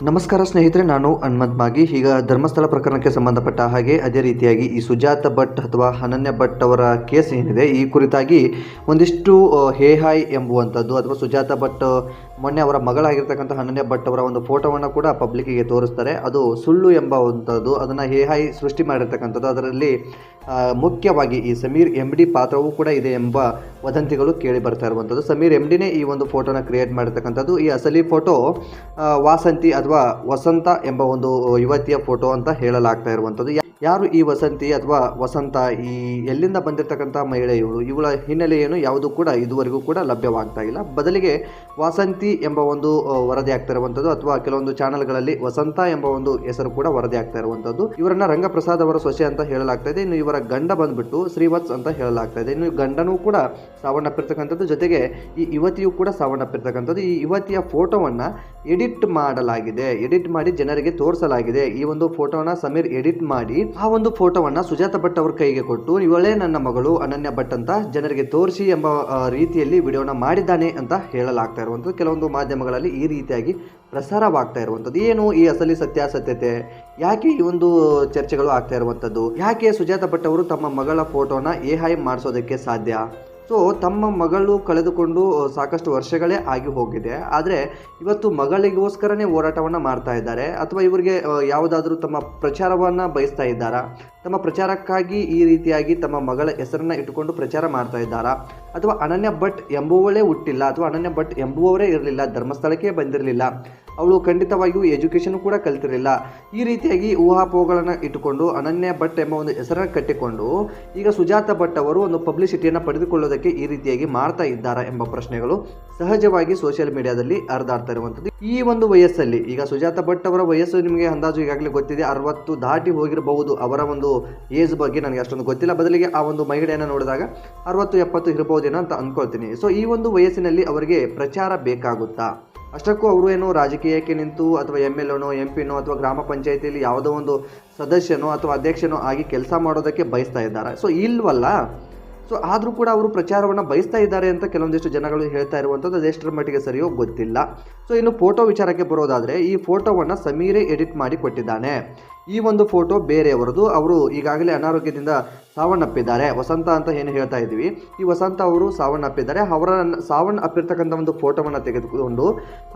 ನಮಸ್ಕಾರ ಸ್ನೇಹಿತರೆ, ನಾನು ಹನುಮಂತ್ ಮಾಗಿ. ಈಗ ಧರ್ಮಸ್ಥಳ ಪ್ರಕರಣಕ್ಕೆ ಸಂಬಂಧಪಟ್ಟ ಹಾಗೆ ಅದೇ ರೀತಿಯಾಗಿ ಈ ಸುಜಾತ ಭಟ್ ಅಥವಾ ಅನನ್ಯ ಭಟ್ ಅವರ ಕೇಸ್ ಏನಿದೆ, ಈ ಕುರಿತಾಗಿ ಒಂದಿಷ್ಟು ಹೇ ಹಾಯ್ ಎಂಬುವಂಥದ್ದು ಅಥವಾ ಸುಜಾತ ಭಟ್ ಮೊನ್ನೆ ಅವರ ಮಗಳಾಗಿರ್ತಕ್ಕಂಥ ಅನನ್ಯ ಭಟ್ ಅವರ ಒಂದು ಫೋಟೋವನ್ನು ಕೂಡ ಪಬ್ಲಿಕ್ಕಿಗೆ ತೋರಿಸ್ತಾರೆ. ಅದು ಸುಳ್ಳು ಎಂಬುವಂಥದ್ದು. ಅದನ್ನು ಹೇಹಾಯ್ ಸೃಷ್ಟಿ ಮಾಡಿರ್ತಕ್ಕಂಥದ್ದು. ಅದರಲ್ಲಿ ಮುಖ್ಯವಾಗಿ ಈ ಸಮೀರ್ ಎಂ ಡಿ ಪಾತ್ರವೂ ಕೂಡ ಇದೆ ಎಂಬ ವದಂತಿಗಳು ಕೇಳಿ ಬರ್ತಾ ಇರುವಂಥದ್ದು. ಸಮೀರ್ ಎಂ ಡಿನೇ ಈ ಒಂದು ಫೋಟೋನ ಕ್ರಿಯೇಟ್ ಮಾಡಿರ್ತಕ್ಕಂಥದ್ದು. ಈ ಅಸಲಿ ಫೋಟೋ ವಾಸಂತಿ ಅಥವಾ ವಸಂತ ಎಂಬ ಒಂದು ಯುವತಿಯ ಫೋಟೋ ಅಂತ ಹೇಳಲಾಗ್ತಾ ಇರುವಂಥದ್ದು. ಯಾರು ಈ ವಸಂತಿ ಅಥವಾ ವಸಂತ, ಈ ಎಲ್ಲಿಂದ ಬಂದಿರತಕ್ಕಂಥ ಮಹಿಳೆ ಇವಳು ಇವಳ ಹಿನ್ನೆಲೆ ಏನು ಯಾವುದು ಕೂಡ ಇದುವರೆಗೂ ಕೂಡ ಲಭ್ಯವಾಗ್ತಾ ಇಲ್ಲ. ಬದಲಿಗೆ ವಸಂತಿ ಎಂಬ ಒಂದು ವರದಿ ಆಗ್ತಾ ಇರುವಂಥದ್ದು ಅಥವಾ ಕೆಲವೊಂದು ಚಾನೆಲ್ಗಳಲ್ಲಿ ವಸಂತ ಎಂಬ ಒಂದು ಹೆಸರು ಕೂಡ ವರದಿ ಆಗ್ತಾ ಇರುವಂಥದ್ದು. ಇವರನ್ನ ರಂಗಪ್ರಸಾದ್ ಅವರ ಸೊಸೆ ಅಂತ ಹೇಳಲಾಗ್ತಾ ಇದೆ. ಇನ್ನು ಇವರ ಗಂಡ ಬಂದ್ಬಿಟ್ಟು ಶ್ರೀವತ್ಸ್ ಅಂತ ಹೇಳಲಾಗ್ತಾ ಇದೆ ಇನ್ನು ಗಂಡನೂ ಕೂಡ ಸಾವನ್ನಪ್ಪಿರ್ತಕ್ಕಂಥದ್ದು. ಜೊತೆಗೆ ಈ ಯುವತಿಯು ಕೂಡ ಸಾವನ್ನಪ್ಪಿರ್ತಕ್ಕಂಥದ್ದು. ಈ ಯುವತಿಯ ಫೋಟೋವನ್ನ ಎಡಿಟ್ ಮಾಡಲಾಗಿದೆ. ಎಡಿಟ್ ಮಾಡಿ ಜನರಿಗೆ ತೋರಿಸಲಾಗಿದೆ. ಈ ಒಂದು ಫೋಟೋನ ಸಮೀರ್ ಎಡಿಟ್ ಮಾಡಿ ಆ ಒಂದು ಫೋಟೋವನ್ನ ಸುಜಾತ ಭಟ್ ಅವ್ರ ಕೈಗೆ ಕೊಟ್ಟು ಇವಳೇ ನನ್ನ ಮಗಳು ಅನನ್ಯ ಭಟ್ ಅಂತ ಜನರಿಗೆ ತೋರಿಸಿ ಎಂಬ ರೀತಿಯಲ್ಲಿ ವಿಡಿಯೋನ ಮಾಡಿದ್ದಾನೆ ಅಂತ ಹೇಳಲಾಗ್ತಾ ಇರುವಂಥದ್ದು. ಕೆಲವೊಂದು ಮಾಧ್ಯಮಗಳಲ್ಲಿ ಈ ರೀತಿಯಾಗಿ ಪ್ರಸಾರವಾಗ್ತಾ ಇರುವಂಥದ್ದು. ಏನು ಈ ಅಸಲಿ ಸತ್ಯಾಸತ್ಯತೆ? ಯಾಕೆ ಈ ಒಂದು ಚರ್ಚೆಗಳು ಆಗ್ತಾ ಇರುವಂಥದ್ದು? ಯಾಕೆ ಸುಜಾತ ಭಟ್ ಅವರು ತಮ್ಮ ಮಗಳ ಫೋಟೋನ ಎ ಹೈ ಮಾಡಿಸೋದಕ್ಕೆ ಸಾಧ್ಯ? ಸೊ ತಮ್ಮ ಮಗಳು ಕಳೆದುಕೊಂಡು ಸಾಕಷ್ಟು ವರ್ಷಗಳೇ ಆಗಿ ಹೋಗಿದೆ. ಆದರೆ, ಇವತ್ತು ಮಗಳಿಗೋಸ್ಕರನೇ ಹೋರಾಟವನ್ನು ಮಾಡ್ತಾ ಇದ್ದಾರೆ. ಅಥವಾ ಇವರಿಗೆ ಯಾವುದಾದ್ರೂ ತಮ್ಮ ಪ್ರಚಾರವನ್ನು ಬಯಸ್ತಾ ಇದ್ದಾರಾ? ತಮ್ಮ ಪ್ರಚಾರಕ್ಕಾಗಿ ಈ ರೀತಿಯಾಗಿ ತಮ್ಮ ಮಗಳ ಹೆಸರನ್ನು ಇಟ್ಟುಕೊಂಡು ಪ್ರಚಾರ ಮಾಡ್ತಾ ಇದ್ದಾರಾ? ಅಥವಾ ಅನನ್ಯ ಭಟ್ ಎಂಬುವಳೇ ಹುಟ್ಟಿಲ್ಲ, ಅಥವಾ ಅನನ್ಯ ಭಟ್ ಎಂಬುವವರೇ ಇರಲಿಲ್ಲ, ಧರ್ಮಸ್ಥಳಕ್ಕೆ ಬಂದಿರಲಿಲ್ಲ. ಅವಳು ಖಂಡಿತವಾಗಿಯೂ ಎಜುಕೇಷನ್ ಕೂಡ ಕಲ್ತಿರಲಿಲ್ಲ. ಈ ರೀತಿಯಾಗಿ ಊಹಾಪೋಹಗಳನ್ನು ಇಟ್ಟುಕೊಂಡು ಅನನ್ಯ ಭಟ್ ಎಂಬ ಒಂದು ಹೆಸರನ್ನು ಕಟ್ಟಿಕೊಂಡು ಈಗ ಸುಜಾತ ಭಟ್ ಅವರು ಒಂದು ಪಬ್ಲಿಸಿಟಿಯನ್ನು ಪಡೆದುಕೊಳ್ಳೋದಕ್ಕೆ ಈ ರೀತಿಯಾಗಿ ಮಾಡ್ತಾ ಇದ್ದಾರಾ ಎಂಬ ಪ್ರಶ್ನೆಗಳು ಸಹಜವಾಗಿ ಸೋಷಿಯಲ್ ಮೀಡಿಯಾದಲ್ಲಿ ಹರಿದಾಡ್ತಾ ಇರುವಂಥದ್ದು. ಈ ಒಂದು ವಯಸ್ಸಲ್ಲಿ, ಈಗ ಸುಜಾತ ಭಟ್ ಅವರ ವಯಸ್ಸು ನಿಮಗೆ ಅಂದಾಜು ಈಗಾಗಲೇ ಗೊತ್ತಿದೆ, ಅರವತ್ತು ದಾಟಿ ಹೋಗಿರಬಹುದು ಅವರ ಒಂದು ಏಜ್ ಬಗ್ಗೆ ನನಗೆ ಅಷ್ಟೊಂದು ಗೊತ್ತಿಲ್ಲ. ಬದಲಿಗೆ ಆ ಒಂದು ಮಹಿಳೆಯನ್ನು ನೋಡಿದಾಗ ಅರವತ್ತು ಎಪ್ಪತ್ತು ಇರಬಹುದೇನೋ ಅಂತ ಅನ್ಕೊಳ್ತೀನಿ. ಸೊ ಈ ಒಂದು ವಯಸ್ಸಿನಲ್ಲಿ ಅವರಿಗೆ ಪ್ರಚಾರ ಬೇಕಾಗುತ್ತಾ? ಅಷ್ಟಕ್ಕೂ ಅವರು ಏನು ರಾಜಕೀಯಕ್ಕೆ ನಿಂತು ಅಥವಾ ಎಂ ಎಲ್ ಎನೋ, ಎಂ ಪಿನೋ ಅಥವಾ ಗ್ರಾಮ ಪಂಚಾಯತಿಯಲ್ಲಿ ಯಾವುದೋ ಒಂದು ಸದಸ್ಯನೋ ಅಥವಾ ಅಧ್ಯಕ್ಷನೋ ಆಗಿ ಕೆಲಸ ಮಾಡೋದಕ್ಕೆ ಬಯಸ್ತಾ ಇದ್ದಾರೆ. ಸೊ ಇಲ್ವಲ್ಲ? ಸೊ ಆದರೂ ಕೂಡ ಅವರು ಪ್ರಚಾರವನ್ನು ಬಯಸ್ತಾ ಇದ್ದಾರೆ ಅಂತ ಕೆಲವೊಂದಿಷ್ಟು ಜನಗಳು ಹೇಳ್ತಾ ಇರುವಂಥದ್ದು ಅದೆಷ್ಟರ ಮಟ್ಟಿಗೆ ಸರಿಯೋ ಗೊತ್ತಿಲ್ಲ. ಸೊ ಇನ್ನು ಫೋಟೋ ವಿಚಾರಕ್ಕೆ ಬರೋದಾದರೆ ಈ ಫೋಟೋವನ್ನು ಸಮೀರೇ ಎಡಿಟ್ ಮಾಡಿ ಕೊಟ್ಟಿದ್ದಾನೆ. ಈ ಒಂದು ಫೋಟೋ ಬೇರೆಯವರದು. ಅವರು ಈಗಾಗಲೇ ಅನಾರೋಗ್ಯದಿಂದ ಸಾವನ್ನಪ್ಪಿದ್ದಾರೆ. ವಸಂತ ಅಂತ ಏನು ಹೇಳ್ತಾ ಇದ್ದೀವಿ. ಈ ವಸಂತ ಅವರು ಸಾವನ್ನಪ್ಪಿದ್ದಾರೆ. ಅವರ ಸಾವನ್ನ ಅಪ್ಪಿರ್ತಕ್ಕಂಥ ಒಂದು ಫೋಟೋವನ್ನು ತೆಗೆದುಕೊಂಡು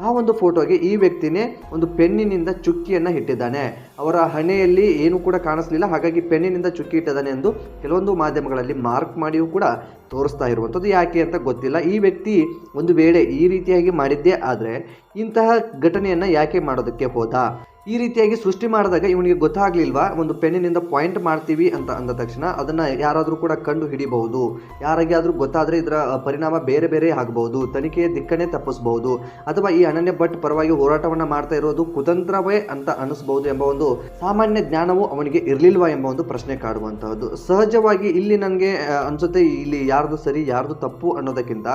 ಆ ಒಂದು ಫೋಟೋಗೆ ಈ ವ್ಯಕ್ತಿನೇ ಒಂದು ಪೆನ್ನಿನಿಂದ ಚುಕ್ಕಿಯನ್ನು ಇಟ್ಟಿದ್ದಾನೆ. ಅವರ ಹಣೆಯಲ್ಲಿ ಏನು ಕೂಡ ಕಾಣಿಸಲಿಲ್ಲ. ಹಾಗಾಗಿ ಪೆನ್ನಿನಿಂದ ಚುಕ್ಕಿ ಇಟ್ಟಿದ್ದಾನೆ ಎಂದು ಕೆಲವೊಂದು ಮಾಧ್ಯಮಗಳಲ್ಲಿ ಮಾರ್ಕ್ ಮಾಡಿಯೂ ಕೂಡ ತೋರಿಸ್ತಾ ಇರುವಂಥದ್ದು. ಯಾಕೆ ಅಂತ ಗೊತ್ತಿಲ್ಲ. ಈ ವ್ಯಕ್ತಿ ಒಂದು ವೇಳೆ ಈ ರೀತಿಯಾಗಿ ಮಾಡಿದ್ದೇ ಆದರೆ ಇಂತಹ ಘಟನೆಯನ್ನು ಯಾಕೆ ಮಾಡೋದಕ್ಕೆ ಹೋದ? ಈ ರೀತಿಯಾಗಿ ಸೃಷ್ಟಿ ಮಾಡಿದಾಗ ಇವನಿಗೆ ಗೊತ್ತಾಗ್ಲಿಲ್ವಾ? ಒಂದು ಪೆನ್ನಿನಿಂದ ಪಾಯಿಂಟ್ ಮಾಡ್ತೀವಿ ಅಂತ ಅಂದ ತಕ್ಷಣ ಅದನ್ನ ಯಾರಾದರೂ ಕೂಡ ಕಂಡು ಹಿಡಿಬಹುದು. ಯಾರಿಗೆ ಆದ್ರೂ ಗೊತ್ತಾದ್ರೆ ಇದರ ಪರಿಣಾಮ ಬೇರೆ ಬೇರೆ ಆಗಬಹುದು. ತನಿಖೆಯ ದಿಕ್ಕನ್ನೇ ತಪ್ಪಿಸಬಹುದು. ಅಥವಾ ಈ ಅನನ್ಯ ಭಟ್ ಪರವಾಗಿ ಹೋರಾಟವನ್ನ ಮಾಡ್ತಾ ಇರೋದು ಕುತಂತ್ರವೇ ಅಂತ ಅನಿಸಬಹುದು ಎಂಬ ಒಂದು ಸಾಮಾನ್ಯ ಜ್ಞಾನವು ಅವನಿಗೆ ಇರ್ಲಿಲ್ವಾ ಎಂಬ ಒಂದು ಪ್ರಶ್ನೆ ಕಾಡುವಂತಹದ್ದು. ಸಹಜವಾಗಿ ಇಲ್ಲಿ ನನಗೆ ಅನ್ಸುತ್ತೆ ಇಲ್ಲಿ ಯಾರ್ದು ಸರಿ, ಯಾರ್ದು ತಪ್ಪು ಅನ್ನೋದಕ್ಕಿಂತ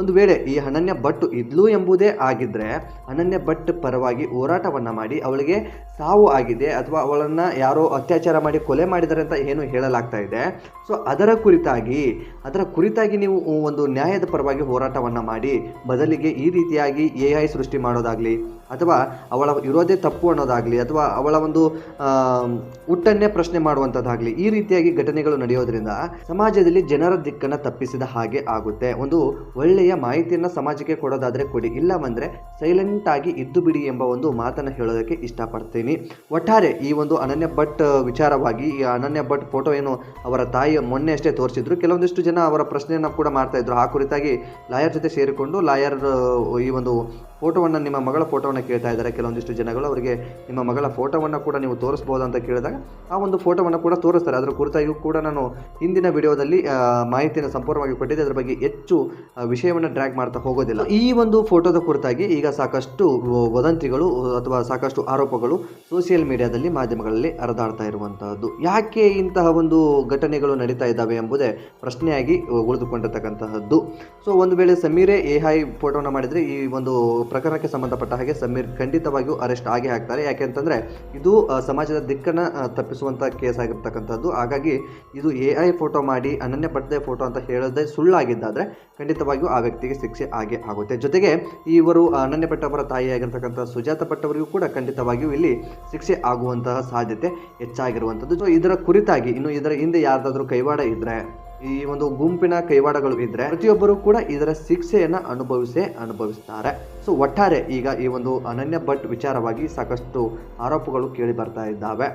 ಒಂದು ವೇಳೆ ಈ ಅನನ್ಯ ಭಟ್ ಇದ್ಲು ಎಂಬುದೇ ಆಗಿದ್ರೆ ಅನನ್ಯ ಭಟ್ ಪರವಾಗಿ ಹೋರಾಟವನ್ನ ಮಾಡಿ ಅವಳಿಗೆ ಸಾವು ಆಗಿದೆ ಅಥವಾ ಅವಳನ್ನ ಯಾರೋ ಅತ್ಯಾಚಾರ ಮಾಡಿ ಕೊಲೆ ಮಾಡಿದ್ದಾರೆ ಅಂತ ಏನು ಹೇಳಲಾಗ್ತಾ ಇದೆ. ಸೊ ಅದರ ಕುರಿತಾಗಿ ಅದರ ಕುರಿತಾಗಿ ನೀವು ಒಂದು ನ್ಯಾಯದ ಪರವಾಗಿ ಹೋರಾಟವನ್ನ ಮಾಡಿ, ಬದಲಿಗೆ ಈ ರೀತಿಯಾಗಿ ಎ ಸೃಷ್ಟಿ ಮಾಡೋದಾಗ್ಲಿ, ಅಥವಾ ಅವಳ ಇರೋದೇ ತಪ್ಪು ಅನ್ನೋದಾಗ್ಲಿ, ಅಥವಾ ಅವಳ ಒಂದು ಹುಟ್ಟನ್ನೇ ಪ್ರಶ್ನೆ ಮಾಡುವಂಥದ್ದಾಗಲಿ ಈ ರೀತಿಯಾಗಿ ಘಟನೆಗಳು ನಡೆಯೋದ್ರಿಂದ ಸಮಾಜದಲ್ಲಿ ಜನರ ದಿಕ್ಕನ್ನು ತಪ್ಪಿಸಿದ ಹಾಗೆ ಆಗುತ್ತೆ. ಒಂದು ಒಳ್ಳೆಯ ಮಾಹಿತಿಯನ್ನು ಸಮಾಜಕ್ಕೆ ಕೊಡೋದಾದ್ರೆ ಕೊಡಿ, ಇಲ್ಲವಂದರೆ ಸೈಲೆಂಟ್ ಆಗಿ ಇದ್ದು ಬಿಡಿ ಎಂಬ ಒಂದು ಮಾತನ್ನು ಹೇಳೋದಕ್ಕೆ ಇಷ್ಟಪಡ್ತೀನಿ. ಒಟ್ಟಾರೆ ಈ ಒಂದು ಅನನ್ಯ ಭಟ್ ವಿಚಾರವಾಗಿ ಈ ಅನನ್ಯ ಭಟ್ ಫೋಟೋ ಏನು ಅವರ ತಾಯಿ ಮೊನ್ನೆ ಅಷ್ಟೇ ತೋರಿಸಿದ್ರು. ಕೆಲವೊಂದಿಷ್ಟು ಜನ ಅವರ ಪ್ರಶ್ನೆಯನ್ನು ಕೂಡ ಮಾಡ್ತಾ ಇದ್ರು. ಆ ಕುರಿತಾಗಿ ಲಾಯರ್ ಜೊತೆ ಸೇರಿಕೊಂಡು ಲಾಯರ್ ಈ ಒಂದು ಫೋಟೋವನ್ನು ನಿಮ್ಮ ಮಗಳ ಫೋಟೋವನ್ನು ಕೇಳ್ತಾ ಇದ್ದಾರೆ. ಕೆಲವೊಂದಿಷ್ಟು ಜನಗಳು ಅವರಿಗೆ ನಿಮ್ಮ ಮಗಳ ಫೋಟೋವನ್ನು ಕೂಡ ನೀವು ತೋರಿಸ್ಬೋದು ಅಂತ ಕೇಳಿದಾಗ ಆ ಒಂದು ಫೋಟೋವನ್ನು ಕೂಡ ತೋರಿಸ್ತಾರೆ. ಅದರ ಕುರಿತಾಗಿಯೂ ಕೂಡ ನಾನು ಹಿಂದಿನ ವಿಡಿಯೋದಲ್ಲಿ ಮಾಹಿತಿಯನ್ನು ಸಂಪೂರ್ಣವಾಗಿ ಕೊಟ್ಟಿದ್ದೆ. ಅದರ ಬಗ್ಗೆ ಹೆಚ್ಚು ವಿಷಯವನ್ನು ಡ್ರ್ಯಾಗ್ ಮಾಡ್ತಾ ಹೋಗೋದಿಲ್ಲ. ಈ ಒಂದು ಫೋಟೋದ ಕುರಿತಾಗಿ ಈಗ ಸಾಕಷ್ಟು ವದಂತಿಗಳು ಅಥವಾ ಸಾಕಷ್ಟು ಆರೋಪಗಳು ಸೋಷಿಯಲ್ ಮೀಡಿಯಾದಲ್ಲಿ ಮಾಧ್ಯಮಗಳಲ್ಲಿ ಹರಿದಾಡ್ತಾ ಇರುವಂತಹದ್ದು. ಯಾಕೆ ಇಂತಹ ಒಂದು ಘಟನೆಗಳು ನಡೀತಾ ಇದ್ದಾವೆ ಎಂಬುದೇ ಪ್ರಶ್ನೆಯಾಗಿ ಉಳಿದುಕೊಂಡಿರ್ತಕ್ಕಂತಹದ್ದು. ಸೊ, ಒಂದು ವೇಳೆ ಸಮೀರೆ ಎ ಹೈ ಫೋಟೋನ ಮಾಡಿದರೆ ಈ ಒಂದು ಪ್ರಕರಣಕ್ಕೆ ಸಂಬಂಧಪಟ್ಟ ಹಾಗೆ ಸಮೀರ್ ಖಂಡಿತವಾಗಿಯೂ ಅರೆಸ್ಟ್ ಆಗೇ ಆಗ್ತಾರೆ. ಯಾಕೆಂತಂದ್ರೆ ಇದು ಸಮಾಜದ ದಿಕ್ಕನ್ನ ತಪ್ಪಿಸುವಂತ ಕೇಸ್ ಆಗಿರ್ತಕ್ಕಂಥದ್ದು. ಹಾಗಾಗಿ ಇದು ಎ ಐ ಫೋಟೋ ಮಾಡಿ, ಅನನ್ಯ ಭಟ್ದೆ ಫೋಟೋ ಅಂತ ಹೇಳೋದೇ ಸುಳ್ಳಾಗಿದ್ದಾದ್ರೆ ಖಂಡಿತವಾಗಿಯೂ ಆ ವ್ಯಕ್ತಿಗೆ ಶಿಕ್ಷೆ ಆಗೇ ಆಗುತ್ತೆ. ಜೊತೆಗೆ ಇವರು ಅನನ್ಯ ಪಟ್ಟವರ ತಾಯಿಯಾಗಿರ್ತಕ್ಕಂಥ ಸುಜಾತ ಪಟ್ಟವರಿಗೂ ಕೂಡ ಖಂಡಿತವಾಗಿಯೂ ಇಲ್ಲಿ ಶಿಕ್ಷೆ ಆಗುವಂತಹ ಸಾಧ್ಯತೆ ಹೆಚ್ಚಾಗಿರುವಂಥದ್ದು. ಇದರ ಕುರಿತಾಗಿ, ಇನ್ನು ಇದರ ಹಿಂದೆ ಯಾರ್ದಾದ್ರೂ ಕೈವಾಡ ಇದ್ರೆ ಈ ಒಂದು ಗುಂಪಿನ ಕೈವಾಡಗಳು ಇದ್ರೆ ಪ್ರತಿಯೊಬ್ಬರು ಕೂಡ ಇದರ ಶಿಕ್ಷೆಯನ್ನ ಅನುಭವಿಸೇ ಅನುಭವಿಸ್ತಾರೆ. ಸೊ ಒಟ್ಟಾರೆ ಈಗ ಈ ಒಂದು ಅನನ್ಯ ಭಟ್ ವಿಚಾರವಾಗಿ ಸಾಕಷ್ಟು ಆರೋಪಗಳು ಕೇಳಿ ಬರ್ತಾ ಇದ್ದಾವೆ.